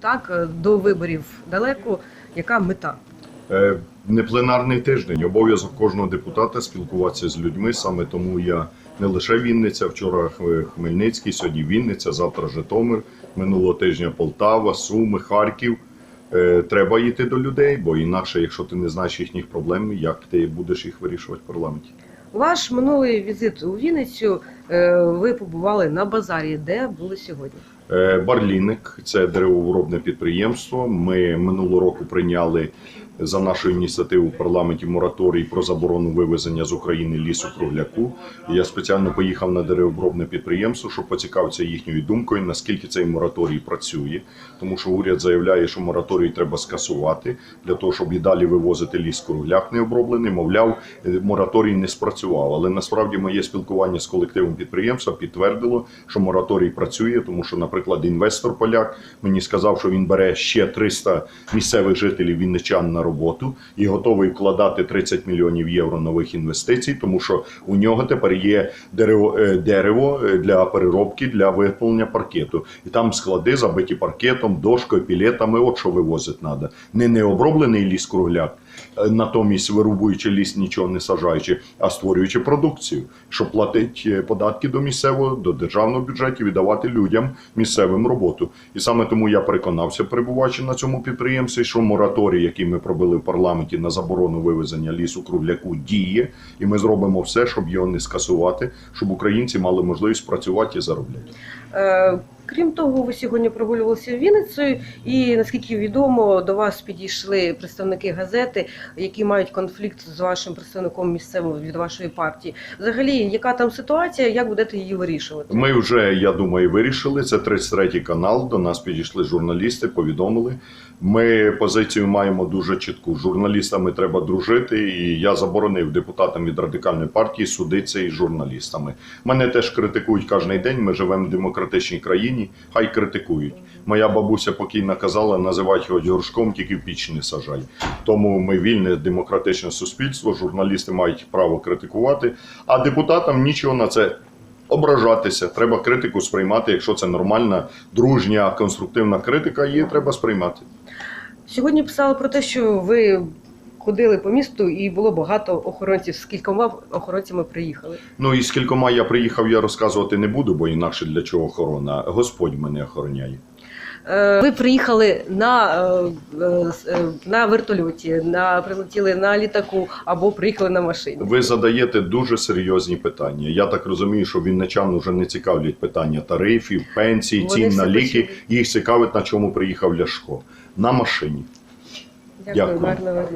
Так, е, до виборів далеко. Яка мета? Е, Не пленарний тиждень. Обов'язок кожного депутата спілкуватися з людьми. Саме тому я не лише Вінниця, вчора Хмельницький, сьогодні Вінниця, завтра Житомир, минулого тижня Полтава, Суми, Харків. Е, Треба йти до людей, бо інакше, якщо ти не знаєш їхніх проблем, як ти будеш їх вирішувати в парламенті? Ваш минулий візит у Вінницю. Ви побували на базарі, де були сьогодні? Е, Барліник це деревообробне підприємство. Ми минулого року прийняли за нашу ініціативу в парламенті мораторій про заборону вивезення з України лісу кругляку. Я спеціально поїхав на деревообробне підприємство, щоб поцікавитися їхньою думкою, наскільки цей мораторій працює, тому що уряд заявляє, що мораторій треба скасувати для того, щоб і далі вивозити ліс кругляк не оброблений. Мовляв, мораторій не спрацював. Але насправді моє спілкування з колективом підприємства підтвердило, що мораторій працює, тому що, наприклад, інвестор поляк мені сказав, що він бере ще 300 місцевих жителів вінничан на роботу і готовий вкладати 30 мільйонів євро нових інвестицій, тому що у нього тепер є дерево, е, дерево е, для переробки для виготовлення паркету. І там склади забиті паркетом, дошкою, пілетами. От що вивозити треба. Не необроблений ліс кругляк, е, натомість вирубуючи ліс, нічого не сажаючи, а створюючи продукцію, щоб платити податки до місцевого, до державного бюджету і давати людям місцевим роботу. І саме тому я переконався, перебуваючи на цьому підприємстві, що мораторій, який ми пробили в парламенті на заборону вивезення лісу кругляку, діє, і ми зробимо все, щоб його не скасувати, щоб українці мали можливість працювати і заробляти. Крім того, ви сьогодні прогулювалися Вінницею, і наскільки відомо, до вас підійшли представники газети, які мають конфлікт з вашим представником місцевим від вашої партії. Взагалі, яка там ситуація, як будете її вирішувати? Ми вже, я думаю, вирішили. Це 33 канал. До нас підійшли журналісти, повідомили. Ми позицію маємо дуже чітку. Журналістами треба дружити, і я заборонив депутатам від радикальної партії судитися із журналістами. Мене теж критикують кожен день. Ми живемо в демократичній країні. Хай критикують. Моя бабуся покійна казала, називати його горшком, тільки в піч не сажай. Тому ми вільне демократичне суспільство. Журналісти мають право критикувати, а депутатам нічого на це ображатися. Треба критику сприймати, якщо це нормальна, дружня, конструктивна критика, її треба сприймати. Сьогодні писали про те, що ви ходили по місту і було багато охоронців. З кількома охоронцями приїхали. Ну і з кількома я приїхав, я розказувати не буду, бо інакше для чого охорона. Господь мене охороняє. Е, Ви приїхали на, е, е, на вертольоті, на прилетіли на літаку або приїхали на машині. Ви задаєте дуже серйозні питання. Я так розумію, що вінничан вже не цікавлять питання тарифів, пенсій, Вони цін на ліки. почули. Їх цікавить, на чому приїхав Ляшко. На машині. Дякую, Дякую.